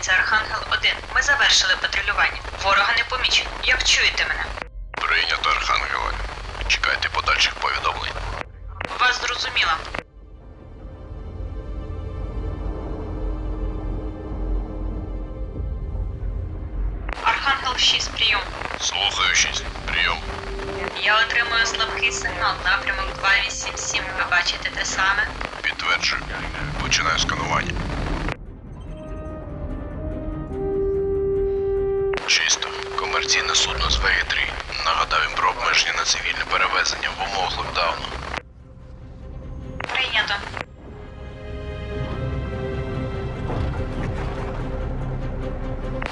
це Архангел 1. Ми завершили патрулювання. Ворога не помічено. Як чуєте мене? Прийнято Архангеле. Чекайте подальших повідомлень. Вас зрозуміла. Архангел 6, прийом. Слухаючись. Прийом. Я отримую слабкий сигнал, напрямок 287. Ви бачите те саме? Підтверджую. Починаю сканування. ВГ-3. Нагадав їм про обмеження на цивільне перевезення в умовах локдауну. Прийнято.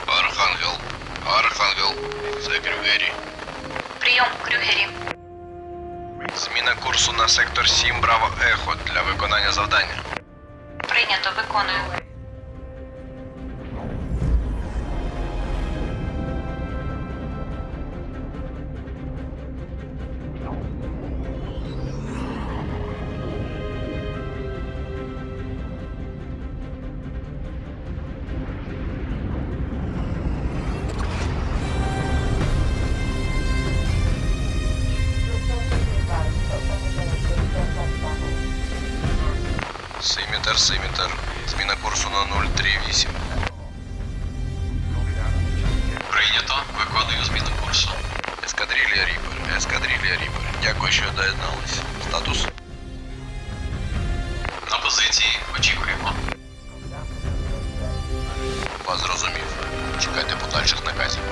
Архангел. Архангел. Це Крюгері. Прийом, Крюгері. Зміна курсу на сектор 7 Браво Ехо для виконання завдання. Прийнято, виконую. Ріпер. Ескадрилія Ріпер. Дякую, що доєдналися. Статус. На позиції. Очікуємо. Вас зрозумів. Чекайте подальших наказів.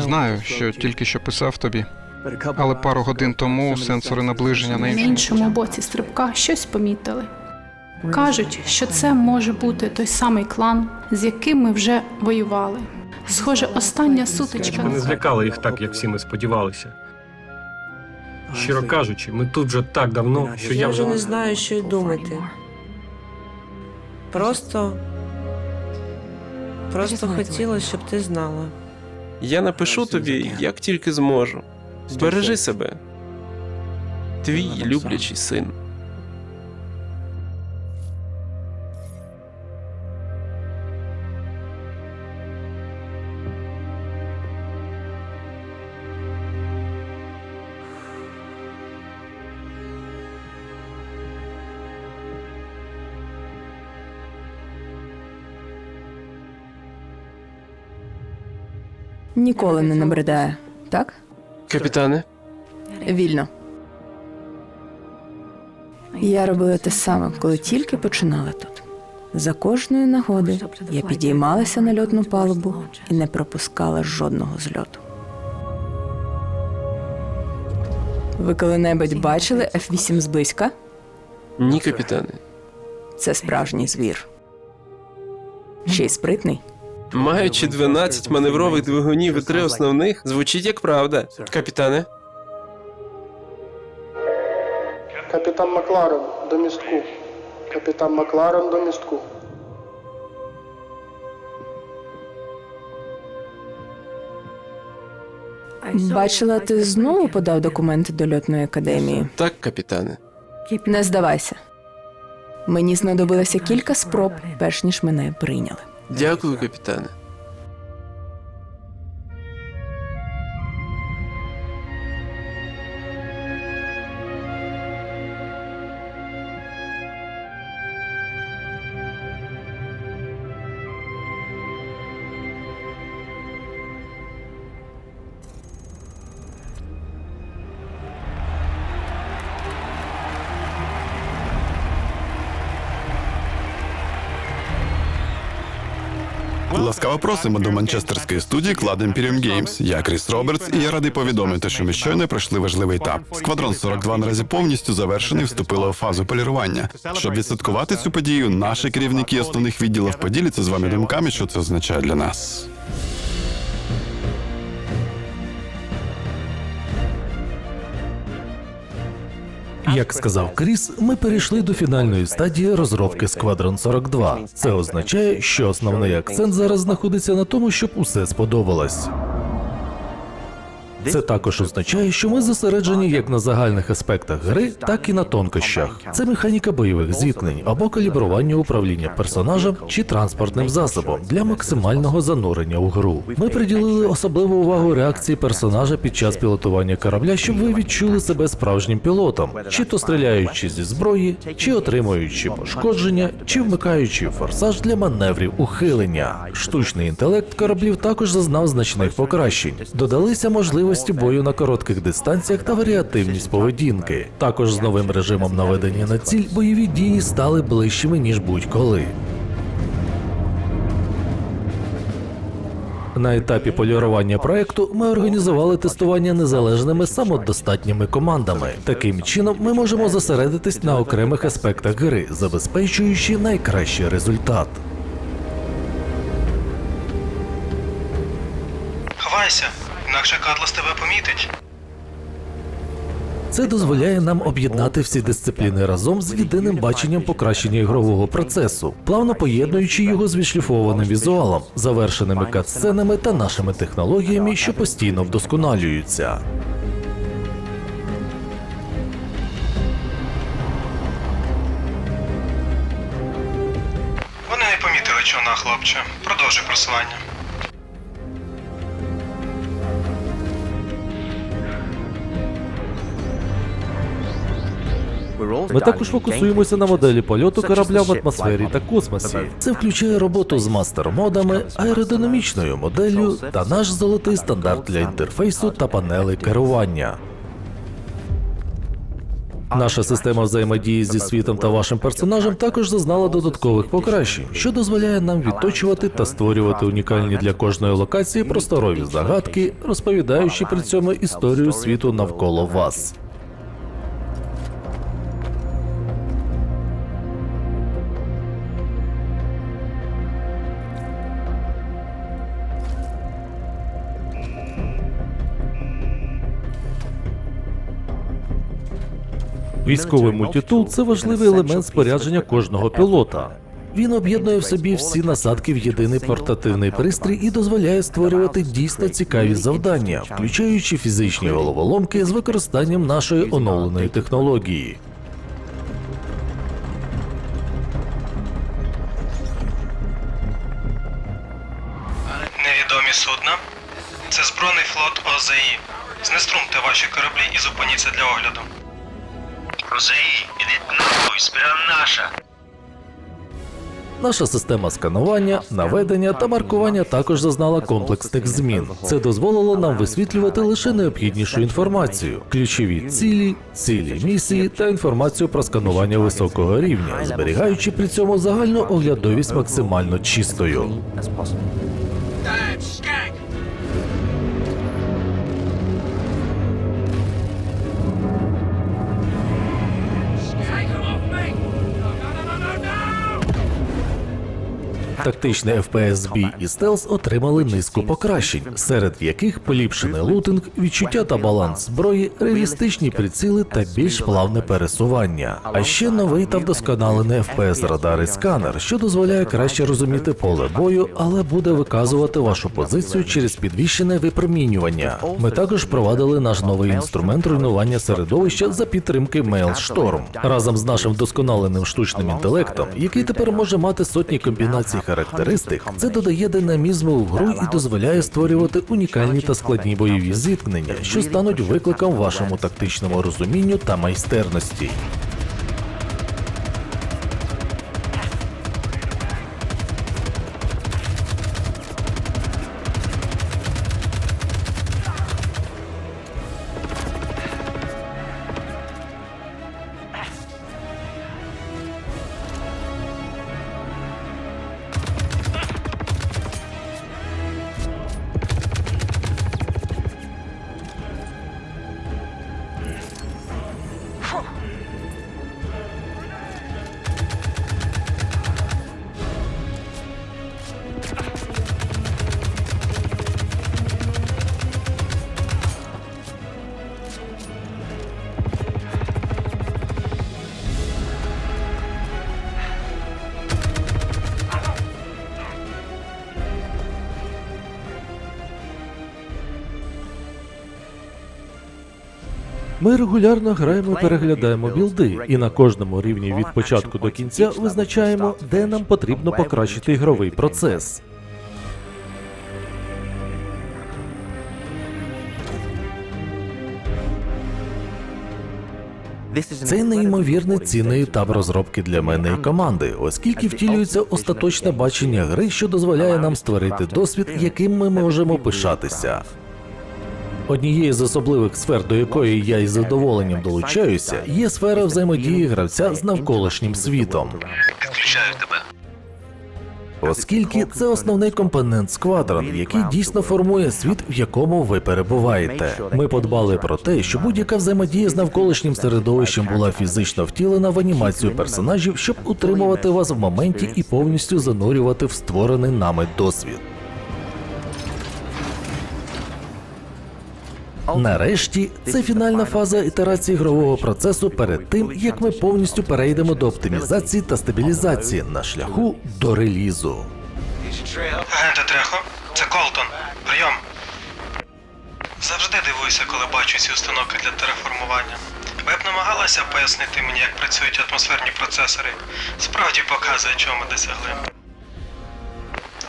Знаю, що тільки що писав тобі, але пару годин тому сенсори наближення на На іншому. іншому боці стрибка щось помітили. Кажуть, що це може бути той самий клан, з яким ми вже воювали. Схоже, остання сутичка Ми не злякали їх так, як всі ми сподівалися. Щиро кажучи, ми тут вже так давно, що Я я вже вже не знаю, що й думати. Просто. Просто хотіла, щоб ти знала. Я напишу тобі, як тільки зможу. Бережи себе. Твій люблячий син. Ніколи не набридає, так? Капітане, Вільно. Я робила те саме, коли тільки починала тут. За кожної нагоди я підіймалася на льотну палубу і не пропускала жодного зльоту. Ви коли-небудь бачили F-8 зблизька? ні, капітане. Це справжній звір. Ще й спритний. Маючи 12 маневрових двигунів і три основних, звучить як правда. Капітане, Капітан Макларен до містку. Капітан Макларен до містку. Бачила, ти знову подав документи до льотної академії. так, капітане. Не здавайся. Мені знадобилося кілька спроб, перш ніж мене прийняли. Дякую, капітане. Просимо до манчестерської студії Cloud Imperium Games. Я Кріс Робертс, і я радий повідомити, що ми щойно пройшли важливий етап. Сквадрон 42 наразі повністю завершений, вступила у фазу полірування. Щоб відсвяткувати цю подію, наші керівники основних відділів поділяться з вами думками, що це означає для нас. Як сказав Кріс, ми перейшли до фінальної стадії розробки Squadron 42. Це означає, що основний акцент зараз знаходиться на тому, щоб усе сподобалось. Це також означає, що ми зосереджені як на загальних аспектах гри, так і на тонкощах. Це механіка бойових зіткнень або калібрування управління персонажем чи транспортним засобом для максимального занурення у гру. Ми приділили особливу увагу реакції персонажа під час пілотування корабля, щоб ви відчули себе справжнім пілотом, чи то стріляючи зі зброї, чи отримуючи пошкодження, чи вмикаючи форсаж для маневрів ухилення. Штучний інтелект кораблів також зазнав значних покращень. Додалися можливості бою на коротких дистанціях та варіативність поведінки. Також з новим режимом наведення на ціль бойові дії стали ближчими ніж будь-коли. На етапі полірування проекту ми організували тестування незалежними самодостатніми командами. Таким чином, ми можемо зосередитись на окремих аспектах гри, забезпечуючи найкращий результат. Ховайся, інакше Катлас тебе помітить. Це дозволяє нам об'єднати всі дисципліни разом з єдиним баченням покращення ігрового процесу, плавно поєднуючи його з відшліфованим візуалом, завершеними кат-сценами та нашими технологіями, що постійно вдосконалюються. Вони не помітили човна, хлопче. Продовжуй просування. Ми також фокусуємося на моделі польоту корабля в атмосфері та космосі. Це включає роботу з мастер-модами, аеродинамічною моделлю та наш золотий стандарт для інтерфейсу та панелей керування. Наша система взаємодії зі світом та вашим персонажем також зазнала додаткових покращень, що дозволяє нам відточувати та створювати унікальні для кожної локації просторові загадки, розповідаючи при цьому історію світу навколо вас. Військовий мультитул це важливий елемент спорядження кожного пілота. Він об'єднує в собі всі насадки в єдиний портативний пристрій і дозволяє створювати дійсно цікаві завдання, включаючи фізичні головоломки з використанням нашої оновленої технології. Невідомі судна. Це збройний флот ОЗІ. Знеструмте ваші кораблі і зупиніться для огляду. Розаї, ідіть нахуй, збіра наша. Наша система сканування, наведення та маркування також зазнала комплексних змін. Це дозволило нам висвітлювати лише необхіднішу інформацію, ключові цілі, цілі місії та інформацію про сканування високого рівня, зберігаючи при цьому загальну оглядовість максимально чистою. Тактичний FPS бій і стелс отримали низку покращень, серед яких поліпшений лутинг, відчуття та баланс зброї, реалістичні приціли та більш плавне пересування. А ще новий та вдосконалений FPS радар і сканер, що дозволяє краще розуміти поле бою, але буде виказувати вашу позицію через підвищене випромінювання. Ми також впровадили наш новий інструмент руйнування середовища за підтримки Mailstorm. разом з нашим вдосконаленим штучним інтелектом, який тепер може мати сотні комбінацій характеристик, це додає динамізму в гру і дозволяє створювати унікальні та складні бойові зіткнення, що стануть викликом вашому тактичному розумінню та майстерності. Регулярно граємо, переглядаємо білди, і на кожному рівні від початку до кінця визначаємо, де нам потрібно покращити ігровий процес. Це неймовірний цінний етап розробки для мене і команди, оскільки втілюється остаточне бачення гри, що дозволяє нам створити досвід, яким ми можемо пишатися. Однією з особливих сфер, до якої я із задоволенням долучаюся, є сфера взаємодії гравця з навколишнім світом. Підключаю тебе. Оскільки це основний компонент Squadron, який дійсно формує світ, в якому ви перебуваєте. Ми подбали про те, що будь-яка взаємодія з навколишнім середовищем була фізично втілена в анімацію персонажів, щоб утримувати вас в моменті і повністю занурювати в створений нами досвід. Нарешті це фінальна фаза ітерації ігрового процесу перед тим, як ми повністю перейдемо до оптимізації та стабілізації на шляху до релізу. Агенте Трехо, це Колтон. Прийом. Завжди дивуюся, коли бачу ці установки для тереформування. Ви б намагалися пояснити мені, як працюють атмосферні процесори? Справді показує, чого ми досягли.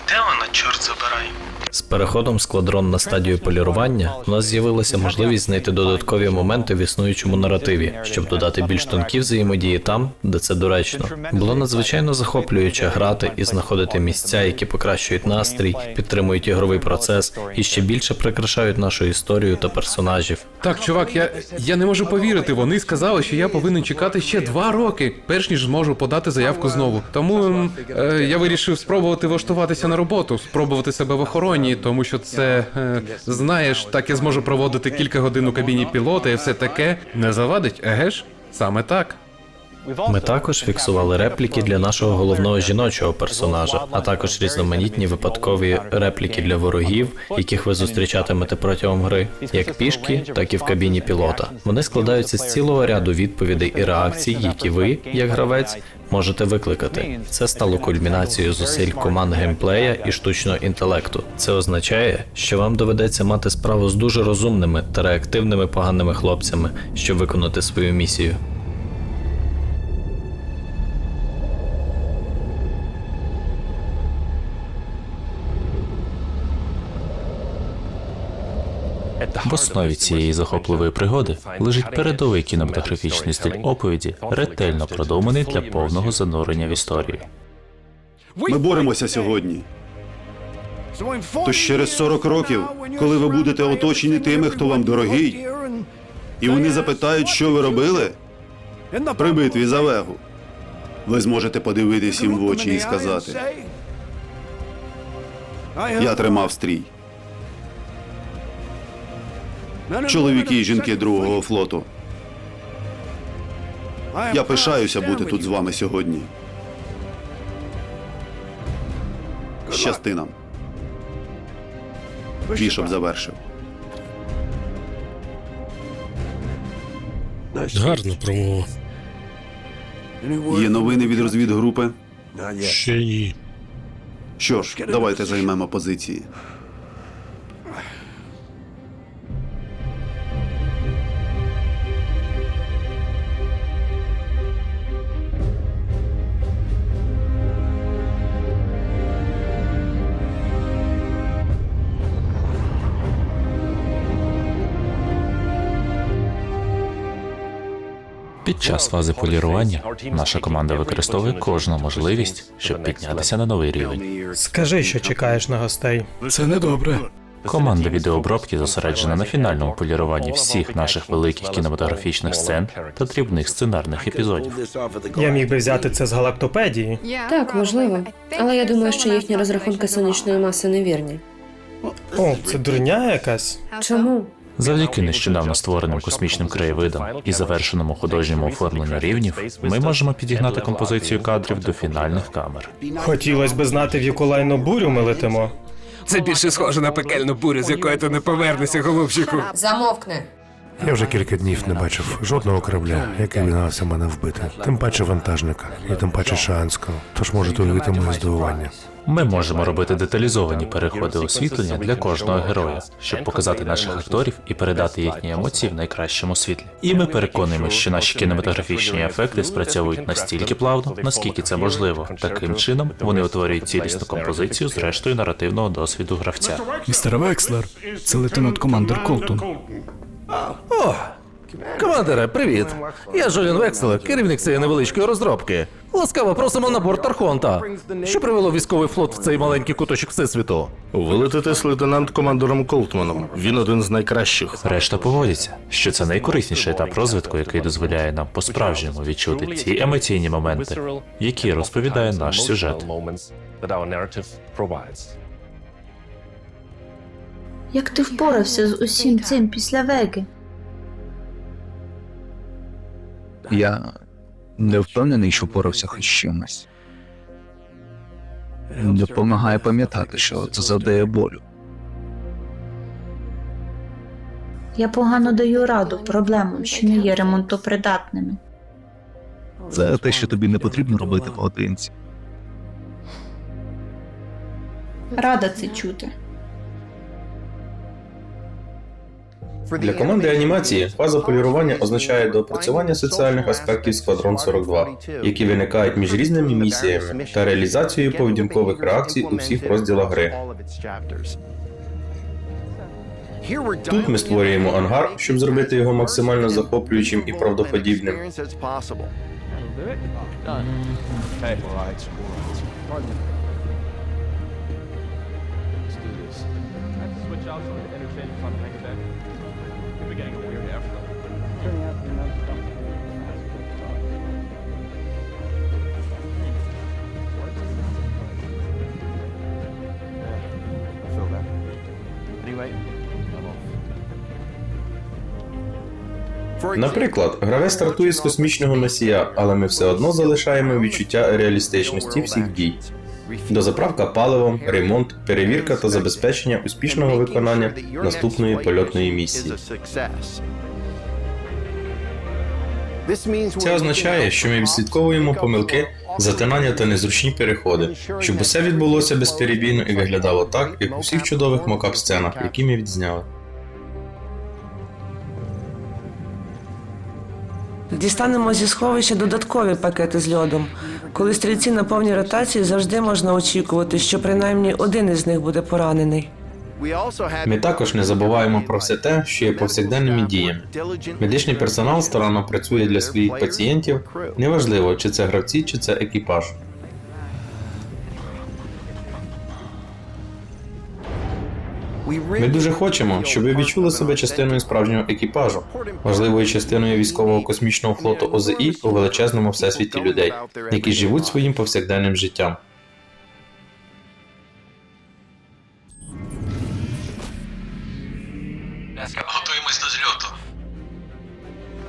Де вона, чорт забирай? З переходом складрон на стадію полірування у нас з'явилася можливість знайти додаткові моменти в існуючому наративі, щоб додати більш тонкі взаємодії там, де це доречно. Було надзвичайно захоплююче грати і знаходити місця, які покращують настрій, підтримують ігровий процес і ще більше прикрашають нашу історію та персонажів. Так, чувак, я, я не можу повірити. Вони сказали, що я повинен чекати ще два роки, перш ніж зможу подати заявку знову. Тому е, я вирішив спробувати влаштуватися на роботу, спробувати себе в охороні, тому що це е, знаєш, так я зможу проводити кілька годин у кабіні пілота і все таке не завадить, еге ж? Саме так. Ми також фіксували репліки для нашого головного жіночого персонажа, а також різноманітні випадкові репліки для ворогів, яких ви зустрічатимете протягом гри, як пішки, так і в кабіні пілота. Вони складаються з цілого ряду відповідей і реакцій, які ви, як гравець, можете викликати. Це стало кульмінацією зусиль команд геймплея і штучного інтелекту. Це означає, що вам доведеться мати справу з дуже розумними та реактивними поганими хлопцями, щоб виконати свою місію. В основі цієї захопливої пригоди лежить передовий кінематографічний стиль оповіді, ретельно продуманий для повного занурення в історію. Ми боремося сьогодні. Тож через 40 років, коли ви будете оточені тими, хто вам дорогий, і вони запитають, що ви робили при битві за Вегу, ви зможете подивитись їм в очі і сказати: Я тримав стрій. Чоловіки і жінки другого флоту. Я пишаюся бути тут з вами сьогодні. Щасти нам. Бішоп завершив. Гарна промова. Є новини від розвідгрупи. Ще ні. Що ж, давайте займемо позиції. Під час фази полірування наша команда використовує кожну можливість, щоб піднятися на новий рівень. Скажи, що чекаєш на гостей. Це недобре. Команда відеообробки зосереджена на фінальному поліруванні всіх наших великих кінематографічних сцен та дрібних сценарних епізодів. Я міг би взяти це з галактопедії. Так, можливо. Але я думаю, що їхні розрахунки сонячної маси невірні. О, це дурня якась. Чому? Завдяки нещодавно створеним космічним краєвидам і завершеному художньому оформленню рівнів, ми можемо підігнати композицію кадрів до фінальних камер. Хотілося би знати, в яку лайну бурю ми летимо. Це більше схоже на пекельну бурю, з якої ти не повернешся, голубчику. Замовкни. Я вже кілька днів не бачив жодного корабля, який намагався мене вбити. Тим паче вантажника, і тим паче шаанського. Тож можете уявити моє здивування. Ми можемо робити деталізовані переходи освітлення для кожного героя, щоб показати наших акторів і передати їхні емоції в найкращому світлі. І ми переконуємося, що наші кінематографічні ефекти спрацьовують настільки плавно, наскільки це можливо. Таким чином вони утворюють цілісну композицію з рештою наративного досвіду гравця. Містер Векслер, це лейтенант командир Колтон. О! Командире, привіт! Я Жолін Векселер, керівник цієї невеличкої розробки. Ласкаво просимо на борт Тархонта. Що привело військовий флот в цей маленький куточок всесвіту? Вилетите з лейтенант командором Колтманом. Він один з найкращих. Решта погодяться, що це найкорисніший етап розвитку, який дозволяє нам по-справжньому відчути ті емоційні моменти, які розповідає наш сюжет. Як ти впорався з усім цим після Веги? Я не впевнений, що порався хоч чимось. Допомагає пам'ятати, що це завдає болю. Я погано даю раду проблемам, що не є ремонтопридатними. Це те, що тобі не потрібно робити поодинці. Рада це чути. Для команди анімації фаза полірування означає доопрацювання соціальних аспектів Сквадрон 42, які виникають між різними місіями та реалізацією поведінкових реакцій у всіх розділах гри. Тут ми створюємо ангар, щоб зробити його максимально захоплюючим і правдоподібним. Наприклад, гравець стартує з космічного носія, але ми все одно залишаємо відчуття реалістичності всіх дій. Дозаправка паливом, ремонт, перевірка та забезпечення успішного виконання наступної польотної місії. Це означає, що ми відслідковуємо помилки, затинання та незручні переходи, щоб усе відбулося безперебійно і виглядало так, як у всіх чудових мокап-сценах, які ми відзняли. Дістанемо зі сховища додаткові пакети з льодом. Коли стрільці на повній ротації, завжди можна очікувати, що принаймні один із них буде поранений. Ми також не забуваємо про все те, що є повсякденними діями. Медичний персонал старанно працює для своїх пацієнтів. Неважливо, чи це гравці, чи це екіпаж. Ми дуже хочемо, щоб ви відчули себе частиною справжнього екіпажу, важливою частиною військового космічного флоту ОЗІ у величезному всесвіті людей, які живуть своїм повсякденним життям. Готуємось до зльоту.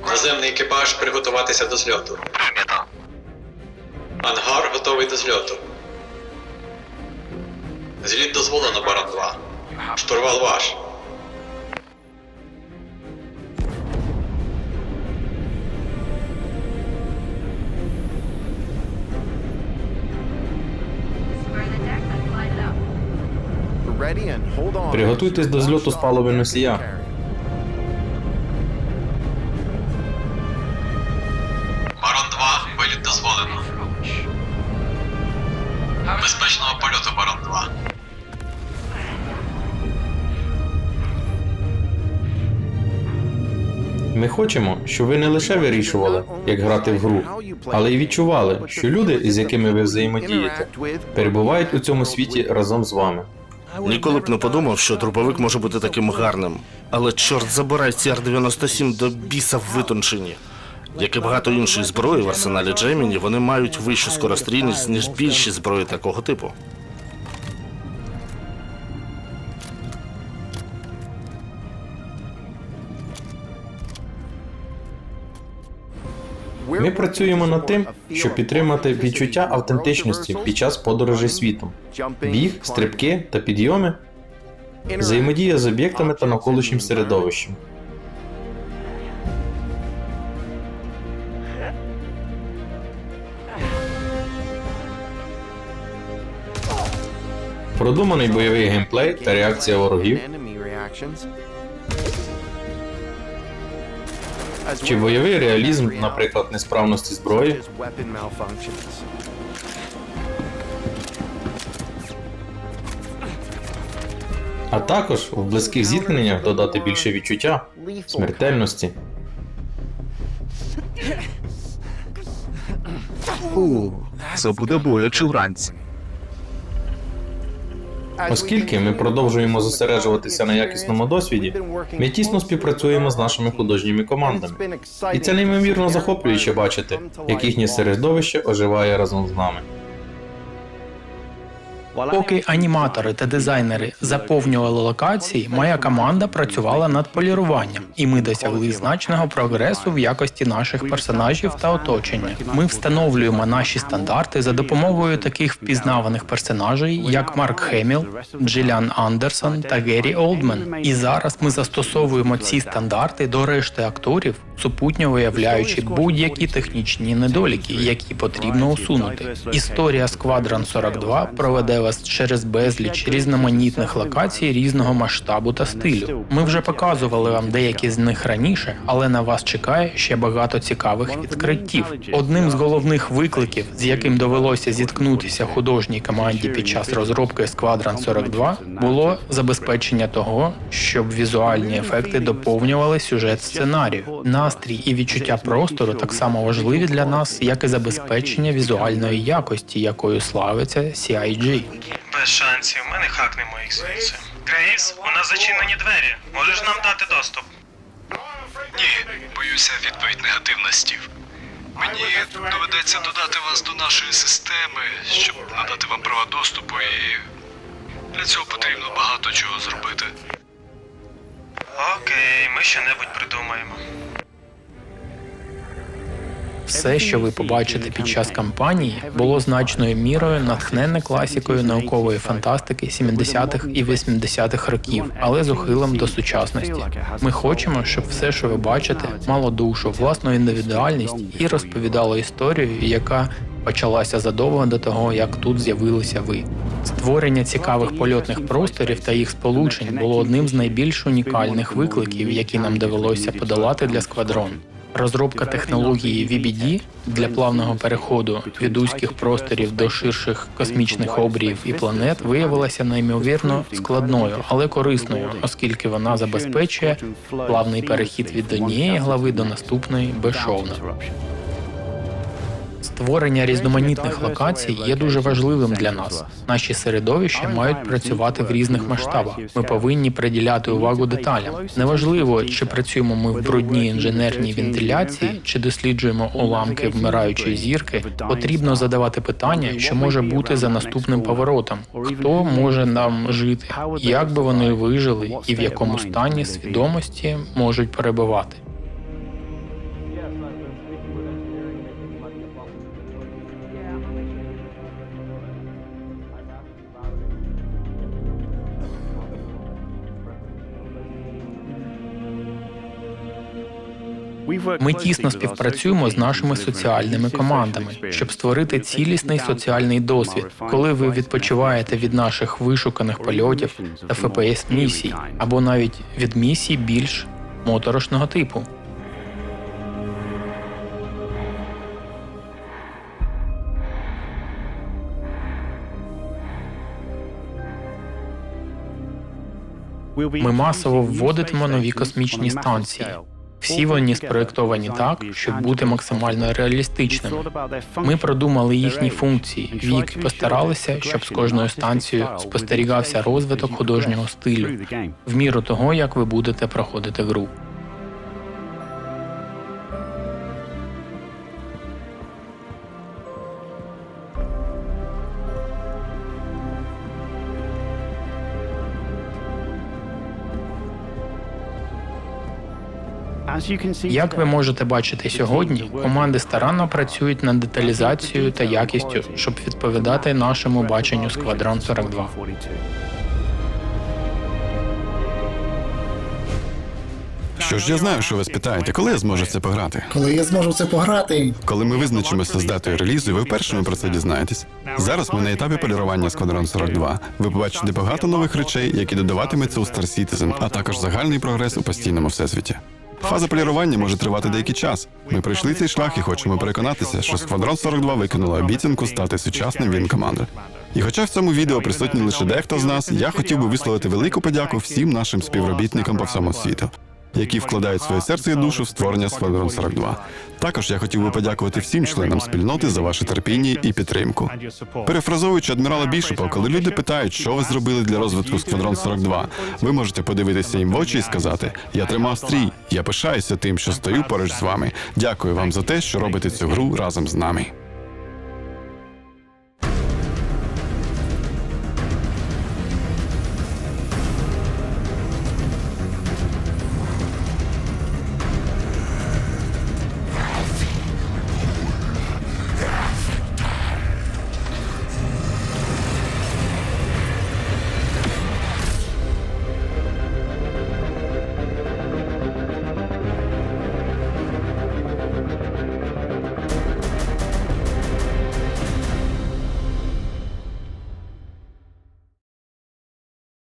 Наземний екіпаж приготуватися до зльоту. Ангар готовий до зльоту. Зліт дозволено, Барон 2. Штурвал ваш. Приготуйтесь до зльоту з палуби носія. Барон 2, виліт дозволено. Безпечного польоту, Барон 2. Ми хочемо, щоб ви не лише вирішували, як грати в гру, але й відчували, що люди, з якими ви взаємодієте, перебувають у цьому світі разом з вами. Ніколи б не подумав, що дробовик може бути таким гарним. Але чорт забирай ці Р-97 до біса в витончені. Як і багато іншої зброї в арсеналі Джейміні, вони мають вищу скорострільність, ніж більші зброї такого типу. Ми працюємо над тим, щоб підтримати відчуття автентичності під час подорожей світом, біг, стрибки та підйоми, взаємодія з об'єктами та навколишнім середовищем. Продуманий бойовий геймплей та реакція ворогів. Чи бойовий реалізм, наприклад, несправності зброї. А також в близьких зіткненнях додати більше відчуття, смертельності. Це буде боляче вранці. Оскільки ми продовжуємо зосереджуватися на якісному досвіді, ми тісно співпрацюємо з нашими художніми командами. І це неймовірно захоплююче бачити, як їхнє середовище оживає разом з нами. Поки аніматори та дизайнери заповнювали локації, моя команда працювала над поліруванням, і ми досягли значного прогресу в якості наших персонажів та оточення. Ми встановлюємо наші стандарти за допомогою таких впізнаваних персонажей, як Марк Хеміл, Джиліан Андерсон та Геррі Олдмен. І зараз ми застосовуємо ці стандарти до решти акторів, супутньо виявляючи будь-які технічні недоліки, які потрібно усунути. Історія Сквадрон 42 проведе вас через безліч різноманітних локацій різного масштабу та стилю. Ми вже показували вам деякі з них раніше, але на вас чекає ще багато цікавих відкриттів. Одним з головних викликів, з яким довелося зіткнутися художній команді під час розробки Squadron 42, було забезпечення того, щоб візуальні ефекти доповнювали сюжет сценарію. Настрій і відчуття простору так само важливі для нас, як і забезпечення візуальної якості, якою славиться CIG. Без шансів, ми не хакнемо їх звідси. Крейс, у нас зачинені двері. Можеш нам дати доступ? Ні, боюся, відповідь негативна, Стів. Мені доведеться додати вас до нашої системи, щоб надати вам права доступу, і для цього потрібно багато чого зробити. Окей, ми що-небудь придумаємо. Все, що ви побачите під час кампанії, було значною мірою натхненне класикою наукової фантастики 70-х і 80-х років, але з ухилом до сучасності. Ми хочемо, щоб все, що ви бачите, мало душу, власну індивідуальність і розповідало історію, яка почалася задовго до того, як тут з'явилися ви. Створення цікавих польотних просторів та їх сполучень було одним з найбільш унікальних викликів, які нам довелося подолати для сквадрон. Розробка технології VBD для плавного переходу від узьких просторів до ширших космічних обріїв і планет виявилася неймовірно складною, але корисною, оскільки вона забезпечує плавний перехід від однієї глави до наступної безшовно. Створення різноманітних локацій є дуже важливим для нас. Наші середовища мають працювати в різних масштабах. Ми повинні приділяти увагу деталям. Неважливо, чи працюємо ми в брудній інженерній вентиляції, чи досліджуємо уламки вмираючої зірки. Потрібно задавати питання, що може бути за наступним поворотом. Хто може нам жити, як би вони вижили, і в якому стані свідомості можуть перебувати. Ми тісно співпрацюємо з нашими соціальними командами, щоб створити цілісний соціальний досвід, коли ви відпочиваєте від наших вишуканих польотів та ФПС місій, або навіть від місій більш моторошного типу. Ми масово вводитимо нові космічні станції. Всі вони спроєктовані так, щоб бути максимально реалістичними. Ми продумали їхні функції, вік і постаралися, щоб з кожною станцією спостерігався розвиток художнього стилю в міру того, як ви будете проходити гру. Як ви можете бачити сьогодні, команди старанно працюють над деталізацією та якістю, щоб відповідати нашому баченню Сквадрон 42. Що ж я знаю, що ви спитаєте, коли я зможу в це пограти? Коли я зможу в це пограти, Коли ми визначимося з датою релізу, ви першими про це дізнаєтесь. Зараз ми на етапі полірування Сквадрон 42. Ви побачите багато нових речей, які додаватиметься у Star Citizen, а також загальний прогрес у постійному всесвіті. Фаза полірування може тривати деякий час. Ми пройшли цей шлях і хочемо переконатися, що Сквадрон 42 виконала обіцянку стати сучасним він командою. І хоча в цьому відео присутні лише дехто з нас, я хотів би висловити велику подяку всім нашим співробітникам по всьому світу, які вкладають своє серце і душу в створення Сквадрон 42. Також я хотів би подякувати всім членам спільноти за ваше терпіння і підтримку. Перефразовуючи адмірала Бішопа, коли люди питають, що ви зробили для розвитку Сквадрон 42, ви можете подивитися їм в очі і сказати: Я тримав стрій, я пишаюся тим, що стою поруч з вами. Дякую вам за те, що робите цю гру разом з нами.